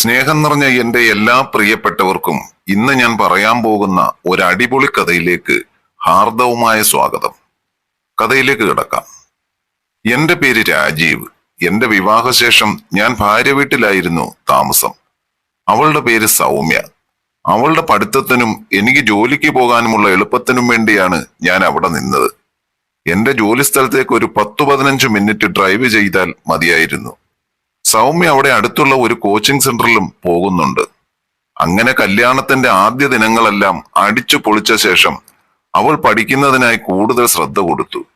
സ്നേഹം നിറഞ്ഞ എന്റെ എല്ലാ പ്രിയപ്പെട്ടവർക്കും ഇന്ന് ഞാൻ പറയാൻ പോകുന്ന ഒരു അടിപൊളി കഥയിലേക്ക് ഹാർദവുമായ സ്വാഗതം. കഥയിലേക്ക് കിടക്കാം. എന്റെ പേര് രാജീവ്. എന്റെ വിവാഹശേഷം ഞാൻ ഭാര്യ വീട്ടിലായിരുന്നു താമസം. അവളുടെ പേര് സൗമ്യ. അവളുടെ പഠിത്തത്തിനും എനിക്ക് ജോലിക്ക് പോകാനുമുള്ള എളുപ്പത്തിനും വേണ്ടിയാണ് ഞാൻ അവിടെ നിന്നത്. എന്റെ ജോലി സ്ഥലത്തേക്ക് ഒരു പത്തു പതിനഞ്ച് മിനിറ്റ് ഡ്രൈവ് ചെയ്താൽ മതിയായിരുന്നു. സൗമ്യ അവിടെ അടുത്തുള്ള ഒരു കോച്ചിങ് സെന്ററിലും പോകുന്നുണ്ട്. അങ്ങനെ കല്യാണത്തിന്റെ ആദ്യ ദിനങ്ങളെല്ലാം അടിച്ചു പൊളിച്ച ശേഷം അവൾ പഠിക്കുന്നതിനായി കൂടുതൽ ശ്രദ്ധ കൊടുത്തു.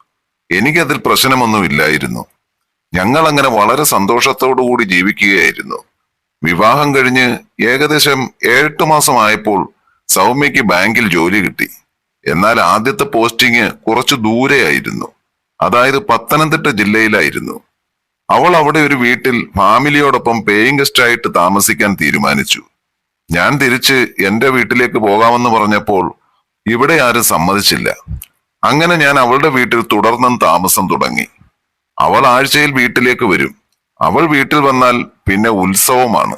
എനിക്കതിൽ പ്രശ്നമൊന്നുമില്ലായിരുന്നു. ഞങ്ങൾ അങ്ങനെ വളരെ സന്തോഷത്തോടുകൂടി ജീവിക്കുകയായിരുന്നു. വിവാഹം കഴിഞ്ഞ് ഏകദേശം ഏഴെട്ട് മാസമായപ്പോൾ സൗമ്യയ്ക്ക് ബാങ്കിൽ ജോലി കിട്ടി. എന്നാൽ ആദ്യത്തെ പോസ്റ്റിംഗ് കുറച്ചു ദൂരെയായിരുന്നു. അതായത് പത്തനംതിട്ട ജില്ലയിലായിരുന്നു. അവൾ അവിടെ ഒരു വീട്ടിൽ ഫാമിലിയോടൊപ്പം പേയിങ് ഗസ്റ്റ് ആയിട്ട് താമസിക്കാൻ തീരുമാനിച്ചു. ഞാൻ തിരിച്ച് എന്റെ വീട്ടിലേക്ക് പോകാമെന്ന് പറഞ്ഞപ്പോൾ ഇവിടെ ആരും സമ്മതിച്ചില്ല. അങ്ങനെ ഞാൻ അവളുടെ വീട്ടിൽ തുടർന്നും താമസം തുടങ്ങി. അവൾ ആഴ്ചയിൽ വീട്ടിലേക്ക് വരും. അവൾ വീട്ടിൽ വന്നാൽ പിന്നെ ഉത്സവമാണ്.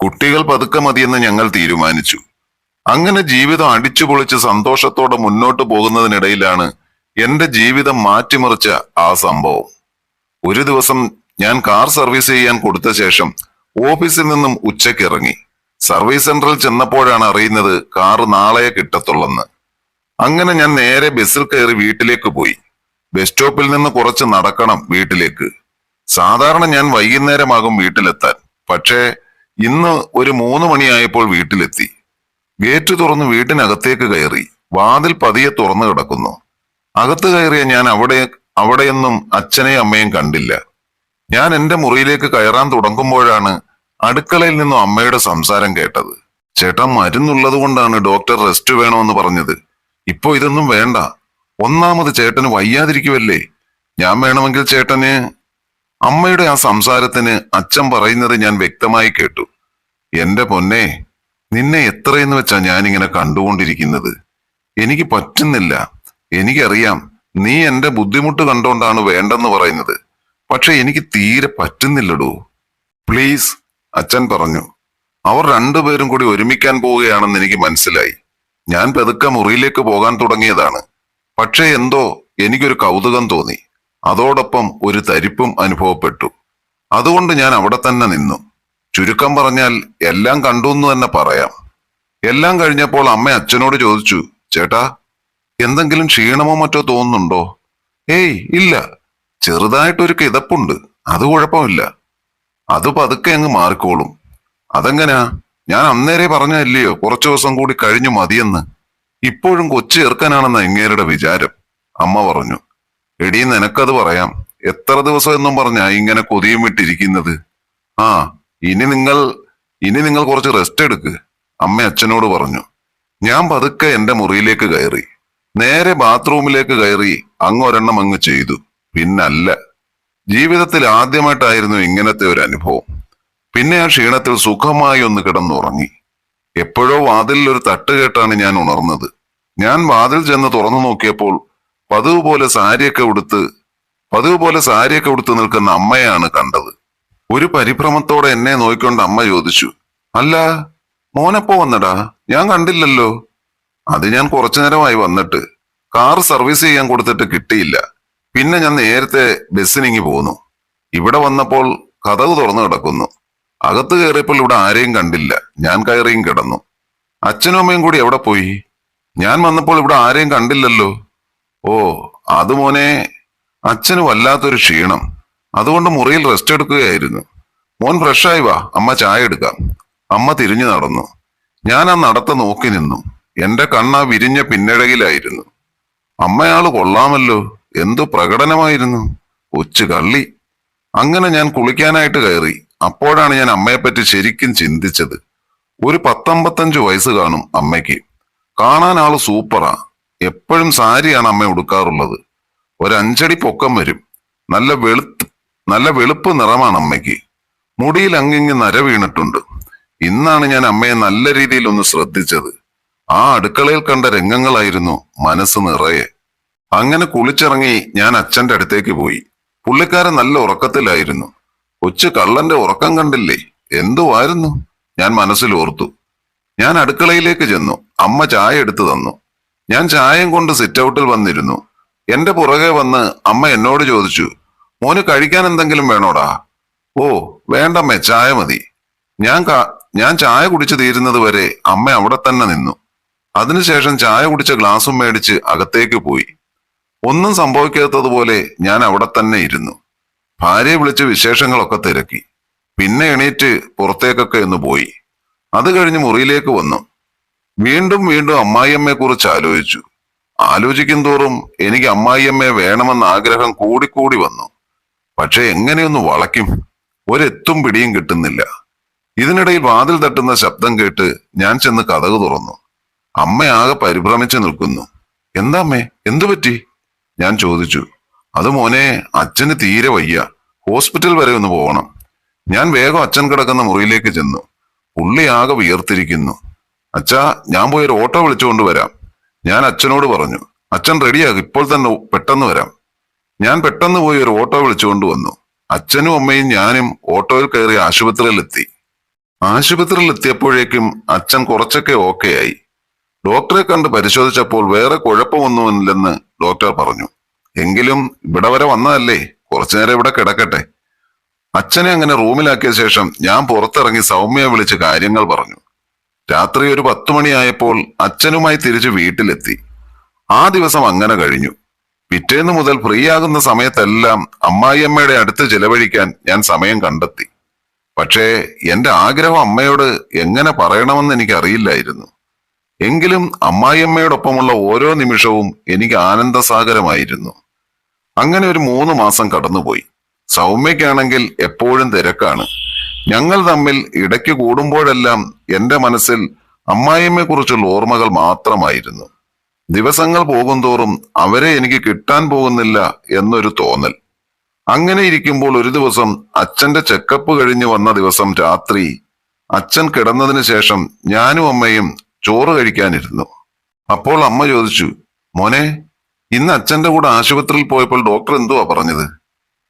കുട്ടികൾ പതുക്കെ മതിയെന്ന് ഞങ്ങൾ തീരുമാനിച്ചു. അങ്ങനെ ജീവിതം അടിച്ചു പൊളിച്ച് സന്തോഷത്തോടെ മുന്നോട്ട് പോകുന്നതിനിടയിലാണ് എന്റെ ജീവിതം മാറ്റിമറിച്ച ആ സംഭവം. ഒരു ദിവസം ഞാൻ കാർ സർവീസ് ചെയ്യാൻ കൊടുത്ത ശേഷം ഓഫീസിൽ നിന്നും ഉച്ചയ്ക്ക് ഇറങ്ങി സർവീസ് സെന്ററിൽ ചെന്നപ്പോഴാണ് അറിയുന്നത് കാർ നാളെ കിട്ടത്തുള്ളെന്ന്. അങ്ങനെ ഞാൻ നേരെ ബസ്സിൽ കയറി വീട്ടിലേക്ക് പോയി. ബസ് സ്റ്റോപ്പിൽ നിന്ന് കുറച്ച് നടക്കണം വീട്ടിലേക്ക്. സാധാരണ ഞാൻ വൈകുന്നേരമാകും വീട്ടിലെത്താൻ. പക്ഷേ ഇന്ന് ഒരു മൂന്ന് മണിയായപ്പോൾ വീട്ടിലെത്തി. ഗേറ്റ് തുറന്ന് വീട്ടിനകത്തേക്ക് കയറി. വാതിൽ പതിയെ തുറന്നു കിടക്കുന്നു. അകത്ത് കയറിയ ഞാൻ അവിടെ അവിടെയൊന്നും അച്ഛനെയും അമ്മയും കണ്ടില്ല. ഞാൻ എന്റെ മുറിയിലേക്ക് കയറാൻ തുടങ്ങുമ്പോഴാണ് അടുക്കളയിൽ നിന്നും അമ്മയുടെ സംസാരം കേട്ടത്. ചേട്ടൻ മരുന്നുള്ളത് കൊണ്ടാണ് ഡോക്ടർ റെസ്റ്റ് വേണമെന്ന് പറഞ്ഞത്. ഇപ്പോ ഇതൊന്നും വേണ്ട. ഒന്നാമത് ചേട്ടന് വയ്യാതിരിക്കുവല്ലേ? ഞാൻ വേണമെങ്കിൽ ചേട്ടന് അമ്മയുടെ ആ സംസാരത്തിന് അച്ഛൻ പറയുന്നത് ഞാൻ വ്യക്തമായി കേട്ടു. എന്റെ പൊന്നെ നിന്നെ എത്രയെന്ന് വെച്ചാ ഞാനിങ്ങനെ കണ്ടുകൊണ്ടിരിക്കുന്നത്? എനിക്ക് പറ്റുന്നില്ല. എനിക്കറിയാം നീ എന്റെ ബുദ്ധിമുട്ട് കണ്ടോണ്ടാണ് വേണ്ടെന്ന് പറയുന്നത്. പക്ഷെ എനിക്ക് തീരെ പറ്റുന്നില്ലടോ. പ്ലീസ് അച്ഛൻ പറഞ്ഞു. അവർ രണ്ടുപേരും കൂടി ഒരുമിക്കാൻ പോവുകയാണെന്ന് എനിക്ക് മനസ്സിലായി. ഞാൻ പെതുക്കെ മുറിയിലേക്ക് പോകാൻ തുടങ്ങിയതാണ്. പക്ഷേ എന്തോ എനിക്കൊരു കൗതുകം തോന്നി. അതോടൊപ്പം ഒരു തരിപ്പും അനുഭവപ്പെട്ടു. അതുകൊണ്ട് ഞാൻ അവിടെ തന്നെ നിന്നു. ചുരുക്കം പറഞ്ഞാൽ എല്ലാം കണ്ടു എന്ന് തന്നെ പറയാം. എല്ലാം കഴിഞ്ഞപ്പോൾ അമ്മ അച്ഛനോട് ചോദിച്ചു ചേട്ടാ എന്തെങ്കിലും ക്ഷീണമോ മറ്റോ തോന്നുന്നുണ്ടോ? ഏയ് ഇല്ല. ചെറുതായിട്ടൊരു കിതപ്പുണ്ട്. അത് കുഴപ്പമില്ല. അത് പതുക്കെ അങ്ങ് മാറിക്കോളും. അതെങ്ങനാ? ഞാൻ അന്നേരെ പറഞ്ഞല്ലയോ കുറച്ചു ദിവസം കൂടി കഴിഞ്ഞു മതിയെന്ന്. ഇപ്പോഴും കൊച്ചു ചേർക്കാനാണെന്ന എങ്ങേരുടെ വിചാരം. അമ്മ പറഞ്ഞു. എടീ നിനക്കത് പറയാം. എത്ര ദിവസം എന്നും പറഞ്ഞാ ഇങ്ങനെ കൊതിയും വിട്ടിരിക്കുന്നത്? ആ ഇനി നിങ്ങൾ ഇനി നിങ്ങൾ കുറച്ച് റെസ്റ്റ് എടുക്ക്. അമ്മ അച്ഛനോട് പറഞ്ഞു. ഞാൻ പതുക്കെ എന്റെ മുറിയിലേക്ക് കയറി. നേരെ ബാത്റൂമിലേക്ക് കയറി അങ്ങൊരെണ്ണം അങ്ങ് ചെയ്തു. പിന്നല്ല. ജീവിതത്തിൽ ആദ്യമായിട്ടായിരുന്നു ഇങ്ങനത്തെ ഒരു അനുഭവം. പിന്നെ ആ ക്ഷീണത്തിൽ സുഖമായി ഒന്ന് കിടന്നുറങ്ങി. എപ്പോഴോ വാതിലിൽ ഒരു തട്ട് കേട്ടാണ് ഞാൻ ഉണർന്നത്. ഞാൻ വാതിൽ ചെന്ന് തുറന്നു നോക്കിയപ്പോൾ പതിവ് പോലെ സാരിയൊക്കെ ഉടുത്ത് പതിവ് പോലെ സാരിയൊക്കെ ഉടുത്ത് നിൽക്കുന്ന അമ്മയാണ് കണ്ടത്. ഒരു പരിഭ്രമത്തോടെ എന്നെ നോക്കിക്കൊണ്ട് അമ്മ ചോദിച്ചു അല്ല മോനെപ്പോ വന്നടാ? ഞാൻ കണ്ടില്ലല്ലോ. അത് ഞാൻ കുറച്ചു നേരമായി വന്നിട്ട് കാർ സർവീസ് ചെയ്യാൻ കൊടുത്തിട്ട് കിട്ടിയില്ല. പിന്നെ ഞാൻ നേരത്തെ ബസ്സിനിങ്ങി പോന്നു. ഇവിടെ വന്നപ്പോൾ കഥവ് തുറന്നു കിടക്കുന്നു. അകത്ത് കയറിയപ്പോൾ ഇവിടെ ആരെയും കണ്ടില്ല. ഞാൻ കയറിയും കിടന്നു. അച്ഛനും അമ്മയും കൂടി എവിടെ പോയി? ഞാൻ വന്നപ്പോൾ ഇവിടെ ആരെയും കണ്ടില്ലല്ലോ. ഓ അത് മോനെ അച്ഛന് വല്ലാത്തൊരു ക്ഷീണം. അതുകൊണ്ട് മുറിയിൽ റെസ്റ്റ് എടുക്കുകയായിരുന്നു. മോൻ ഫ്രഷായി വാ. അമ്മ ചായ എടുക്കാം. അമ്മ തിരിഞ്ഞു നടന്നു. ഞാൻ ആ നടത്ത നോക്കി നിന്നു. എന്റെ കണ്ണ വിരിഞ്ഞ പിന്നഴകിലായിരുന്നു അമ്മയാൾ കൊള്ളാമല്ലോ എന്തു പ്രകടനമായിരുന്നു. കൊച്ചു കള്ളി. അങ്ങനെ ഞാൻ കുളിക്കാനായിട്ട് കയറി. അപ്പോഴാണ് ഞാൻ അമ്മയെപ്പറ്റി ശരിക്കും ചിന്തിച്ചത്. ഒരു പത്തമ്പത്തഞ്ച് വയസ്സ് കാണും അമ്മയ്ക്ക്. കാണാൻ ആൾ സൂപ്പറാ. എപ്പോഴും സാരിയാണ് അമ്മ ഉടുക്കാറുള്ളത്. ഒരഞ്ചടി പൊക്കം വരും. നല്ല വെളുത്ത് നല്ല വെളുപ്പ് നിറമാണ് അമ്മയ്ക്ക്. മുടിയിൽ അങ്ങിങ്ങ് നര വീണിട്ടുണ്ട്. ഇന്നാണ് ഞാൻ അമ്മയെ നല്ല രീതിയിൽ ഒന്ന് ശ്രദ്ധിച്ചത്. ആ അടുക്കളയിൽ കണ്ട രംഗങ്ങളായിരുന്നു മനസ്സ് നിറയെ. അങ്ങനെ കുളിച്ചിറങ്ങി ഞാൻ അച്ഛന്റെ അടുത്തേക്ക് പോയി. പുള്ളിക്കാരൻ നല്ല ഉറക്കത്തിലായിരുന്നു. കൊച്ചു കള്ളന്റെ ഉറക്കം കണ്ടില്ലേ? എന്തുവായിരുന്നു? ഞാൻ മനസ്സിൽ ഓർത്തു. ഞാൻ അടുക്കളയിലേക്ക് ചെന്നു. അമ്മ ചായ എടുത്തു തന്നു. ഞാൻ ചായയും കൊണ്ട് സിറ്റ് ഔട്ടിൽ വന്നിരുന്നു. എന്റെ പുറകെ വന്ന് അമ്മ എന്നോട് ചോദിച്ചു മോന് കഴിക്കാൻ എന്തെങ്കിലും വേണോടാ? ഓ വേണ്ടമ്മേ ചായ മതി. ഞാൻ ഞാൻ ചായ കുടിച്ചു തീരുന്നത് വരെ അമ്മ അവിടെ തന്നെ നിന്നു. അതിനുശേഷം ചായ കുടിച്ച ഗ്ലാസും മേടിച്ച് അകത്തേക്ക് പോയി. ഒന്നും സംഭവിക്കാത്തതുപോലെ ഞാൻ അവിടെ തന്നെ ഇരുന്നു. ഭാര്യയെ വിളിച്ച് വിശേഷങ്ങളൊക്കെ തിരക്കി. പിന്നെ എണീറ്റ് പുറത്തേക്കൊക്കെ ഒന്ന് പോയി. അത് കഴിഞ്ഞ് മുറിയിലേക്ക് വന്നു. വീണ്ടും വീണ്ടും അമ്മായിയമ്മയെ കുറിച്ച് ആലോചിച്ചു. ആലോചിക്കും തോറും എനിക്ക് അമ്മായിയമ്മയെ വേണമെന്ന ആഗ്രഹം കൂടിക്കൂടി വന്നു. പക്ഷെ എങ്ങനെയൊന്ന് വളയ്ക്കും? ഒരെത്തും പിടിയും കിട്ടുന്നില്ല. ഇതിനിടയിൽ വാതിൽ തട്ടുന്ന ശബ്ദം കേട്ട് ഞാൻ ചെന്ന് കഥകു തുറന്നു. അമ്മയാകെ പരിഭ്രമിച്ചു നിൽക്കുന്നു. എന്താമ്മേ എന്തു പറ്റി? ഞാൻ ചോദിച്ചു. അത് മോനെ അച്ഛന് തീരെ വയ്യ. ഹോസ്പിറ്റൽ വരെ ഒന്ന് പോകണം ഞാൻ വേഗം അച്ഛൻ കിടക്കുന്ന മുറിയിലേക്ക് ചെന്നു. പുള്ളി ആകെ വിയർത്തിരിക്കുന്നു. അച്ഛാ ഞാൻ പോയി ഒരു ഓട്ടോ വിളിച്ചുകൊണ്ട് വരാം. ഞാൻ അച്ഛനോട് പറഞ്ഞു. അച്ഛൻ റെഡിയാകും ഇപ്പോൾ തന്നെ പെട്ടെന്ന് വരാം. ഞാൻ പെട്ടെന്ന് പോയി ഒരു ഓട്ടോ വിളിച്ചുകൊണ്ട് വന്നു. അച്ഛനും അമ്മയും ഞാനും ഓട്ടോയിൽ കയറി ആശുപത്രിയിലെത്തി. ആശുപത്രിയിൽ എത്തിയപ്പോഴേക്കും അച്ഛൻ കുറച്ചൊക്കെ ഓക്കെ ആയി ഡോക്ടറെ കണ്ട് പരിശോധിച്ചപ്പോൾ വേറെ കുഴപ്പമൊന്നുമില്ലെന്ന് ഡോക്ടർ പറഞ്ഞു. എങ്കിലും ഇവിടെ വരെ വന്നതല്ലേ? കുറച്ചു നേരം ഇവിടെ കിടക്കട്ടെ. അച്ഛനെ അങ്ങനെ റൂമിലാക്കിയ ശേഷം ഞാൻ പുറത്തിറങ്ങി സൗമ്യയെ വിളിച്ച് കാര്യങ്ങൾ പറഞ്ഞു. രാത്രി ഒരു പത്തു മണിയായപ്പോൾ അച്ഛനുമായി തിരിച്ചു വീട്ടിലെത്തി. ആ ദിവസം അങ്ങനെ കഴിഞ്ഞു. പിറ്റേന്ന് മുതൽ ഫ്രീ ആകുന്ന സമയത്തെല്ലാം അമ്മായിയമ്മയുടെ അടുത്ത് ചിലവഴിക്കാൻ ഞാൻ സമയം കണ്ടെത്തി. പക്ഷേ എന്റെ ആഗ്രഹം അമ്മയോട് എങ്ങനെ പറയണമെന്ന് എനിക്ക് അറിയില്ലായിരുന്നു എങ്കിലും അമ്മായിയമ്മയോടൊപ്പമുള്ള ഓരോ നിമിഷവും എനിക്ക് ആനന്ദസാഗരമായിരുന്നു. അങ്ങനെ ഒരു മൂന്ന് മാസം കടന്നുപോയി. സൗമ്യക്കാണെങ്കിൽ എപ്പോഴും തിരക്കാണ്. ഞങ്ങൾ തമ്മിൽ ഇടയ്ക്ക് കൂടുമ്പോഴെല്ലാം എന്റെ മനസ്സിൽ അമ്മായിയമ്മയെ കുറിച്ചുള്ള ഓർമ്മകൾ മാത്രമായിരുന്നു. ദിവസങ്ങൾ പോകുന്തോറും അവരെ എനിക്ക് കിട്ടാൻ പോകുന്നില്ല എന്നൊരു തോന്നൽ. അങ്ങനെ ഇരിക്കുമ്പോൾ ഒരു ദിവസം അച്ഛന്റെ ചെക്കപ്പ് കഴിഞ്ഞു വന്ന ദിവസം രാത്രി അച്ഛൻ കിടന്നതിന് ശേഷം ഞാനും അമ്മയും ചോറ് കഴിക്കാനിരുന്നു. അപ്പോൾ അമ്മ ചോദിച്ചു മോനെ ഇന്ന് അച്ഛന്റെ കൂടെ ആശുപത്രിയിൽ പോയപ്പോൾ ഡോക്ടർ എന്തുവാ പറഞ്ഞത്?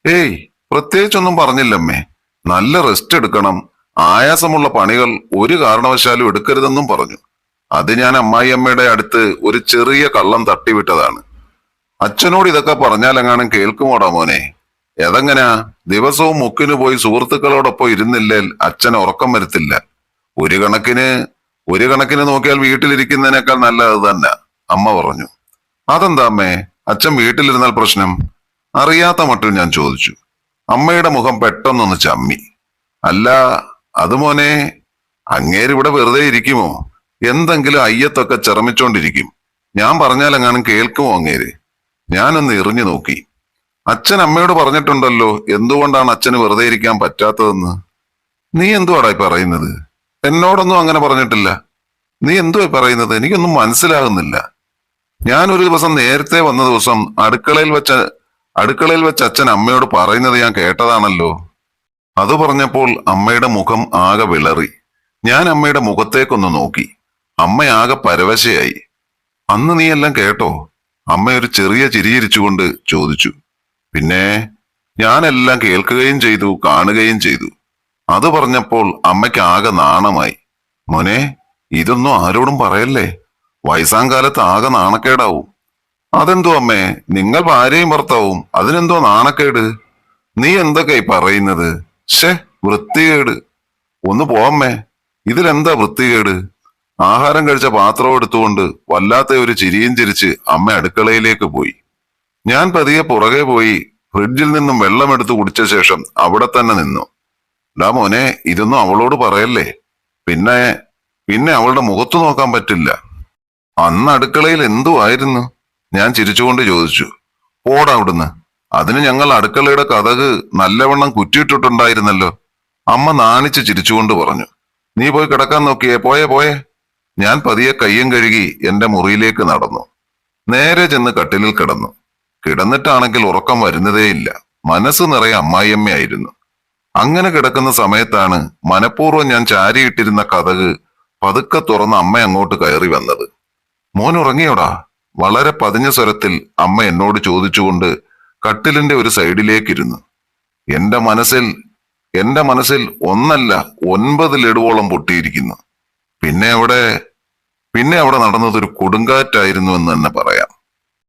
ഏയ് പ്രത്യേകിച്ചൊന്നും പറഞ്ഞില്ലമ്മേ. നല്ല റെസ്റ്റ് എടുക്കണം. ആയാസമുള്ള പണികൾ ഒരു കാരണവശാലും എടുക്കരുതെന്നും പറഞ്ഞു. അത് ഞാൻ അമ്മായി അമ്മയുടെ അടുത്ത് ഒരു ചെറിയ കള്ളം തട്ടിവിട്ടതാണ്. അച്ഛനോട് ഇതൊക്കെ പറഞ്ഞാലെങ്ങാനും കേൾക്കുമോടാ മോനെ? ഏതെങ്ങനെയാ ദിവസവും മുക്കിന് പോയി സുഹൃത്തുക്കളോടൊപ്പം ഇരുന്നില്ലേൽ അച്ഛൻ ഉറക്കം വരത്തില്ല. ഒരു കണക്കിന് ഒരു കണക്കിന് നോക്കിയാൽ വീട്ടിലിരിക്കുന്നതിനേക്കാൾ നല്ലത് തന്നെ. അമ്മ പറഞ്ഞു. അതെന്താ അമ്മേ? അച്ഛൻ വീട്ടിലിരുന്നാൽ പ്രശ്നം? അറിയാത്ത മട്ടിൽ ഞാൻ ചോദിച്ചു. അമ്മയുടെ മുഖം പെട്ടെന്നൊന്ന് ചമ്മി. അല്ല അത് മോനെ അങ്ങേരിവിടെ വെറുതെ ഇരിക്കുമോ? എന്തെങ്കിലും അയ്യത്തൊക്കെ ചിറമിച്ചോണ്ടിരിക്കും ഞാൻ പറഞ്ഞാലെങ്ങാനും കേൾക്കുമോ അങ്ങേര്? ഞാനൊന്ന് എറിഞ്ഞു നോക്കി. അച്ഛൻ അമ്മയോട് പറഞ്ഞിട്ടുണ്ടല്ലോ എന്തുകൊണ്ടാണ് അച്ഛന് വെറുതെ ഇരിക്കാൻ പറ്റാത്തതെന്ന്? നീ എന്തുവാടാ ഈ പറയുന്നത്? എന്നോടൊന്നും അങ്ങനെ പറഞ്ഞിട്ടില്ല. നീ എന്തുവാ പറയുന്നത്? എനിക്കൊന്നും മനസ്സിലാകുന്നില്ല. ഞാൻ ഒരു ദിവസം നേരത്തെ വന്ന ദിവസം അടുക്കളയിൽ വെച്ച അടുക്കളയിൽ വെച്ച അച്ഛൻ അമ്മയോട് പറയുന്നത് ഞാൻ കേട്ടതാണല്ലോ. അത് പറഞ്ഞപ്പോൾ അമ്മയുടെ മുഖം ആകെ വിളറി. ഞാൻ അമ്മയുടെ മുഖത്തേക്കൊന്ന് നോക്കി. അമ്മ ആകെ പരവശയായി. അന്ന് നീ എല്ലാം കേട്ടോ? അമ്മ ഒരു ചെറിയ ചിരിയിരിച്ചുകൊണ്ട് ചോദിച്ചു. പിന്നെ? ഞാനെല്ലാം കേൾക്കുകയും ചെയ്തു കാണുകയും ചെയ്തു. അത് പറഞ്ഞപ്പോൾ അമ്മയ്ക്ക് ആകെ നാണമായി. മോനെ ഇതൊന്നും ആരോടും പറയല്ലേ? വയസ്സാങ്കാലത്ത് ആകെ നാണക്കേടാവും. അതെന്തോ അമ്മേ നിങ്ങൾ ഭാര്യയും ഭർത്താവും അതിനെന്തോ നാണക്കേട്? നീ എന്തൊക്കെ ഈ പറയുന്നത്? ഷേ വൃത്തികേട്. ഒന്ന് പോവമ്മേ ഇതിലെന്താ വൃത്തികേട്? ആഹാരം കഴിച്ച പാത്രം എടുത്തുകൊണ്ട് വല്ലാത്ത ഒരു ചിരിയും ചിരിച്ച് അമ്മ അടുക്കളയിലേക്ക് പോയി. ഞാൻ പതിയെ പുറകെ പോയി ഫ്രിഡ്ജിൽ നിന്നും വെള്ളമെടുത്ത് കുടിച്ച ശേഷം അവിടെ തന്നെ നിന്നു. ഡാ മോനെ ഇതൊന്നും അവളോട് പറയല്ലേ? പിന്നെ പിന്നെ അവളുടെ മുഖത്ത് നോക്കാൻ പറ്റില്ല. അന്ന് അടുക്കളയിൽ എന്തുവായിരുന്നു? ഞാൻ ചിരിച്ചുകൊണ്ട് ചോദിച്ചു. പോടാ അവിടുന്ന്. അതിന് ഞങ്ങൾ അടുക്കളയുടെ കഥക് നല്ലവണ്ണം കുറ്റിയിട്ടിട്ടുണ്ടായിരുന്നല്ലോ. അമ്മ നാണിച്ച് ചിരിച്ചുകൊണ്ട് പറഞ്ഞു. നീ പോയി കിടക്കാൻ നോക്കിയേ പോയേ പോയേ. ഞാൻ പതിയെ കയ്യും കഴുകി എന്റെ മുറിയിലേക്ക് നടന്നു. നേരെ ചെന്ന് കട്ടിലിൽ കിടന്നു. കിടന്നിട്ടാണെങ്കിൽ ഉറക്കം വരുന്നതേയില്ല. മനസ്സ് നിറയെ അമ്മായിയമ്മയായിരുന്നു. അങ്ങനെ കിടക്കുന്ന സമയത്താണ് മനഃപൂർവം ഞാൻ ചാരിയിട്ടിരുന്ന കഥക് പതുക്കെ തുറന്ന് അമ്മ അങ്ങോട്ട് കയറി വന്നത്. മോൻ ഉറങ്ങിയോടാ? വളരെ പതിഞ്ഞ സ്വരത്തിൽ അമ്മ എന്നോട് ചോദിച്ചുകൊണ്ട് കട്ടിലിന്റെ ഒരു സൈഡിലേക്കിരുന്നു. എന്റെ മനസ്സിൽ എന്റെ മനസ്സിൽ ഒന്നല്ല ഒൻപത് ലഡുവോളം പൊട്ടിയിരിക്കുന്നു. പിന്നെ അവിടെ പിന്നെ അവിടെ നടന്നത് ഒരു കൊടുങ്കാറ്റായിരുന്നു എന്ന് തന്നെ പറയാം.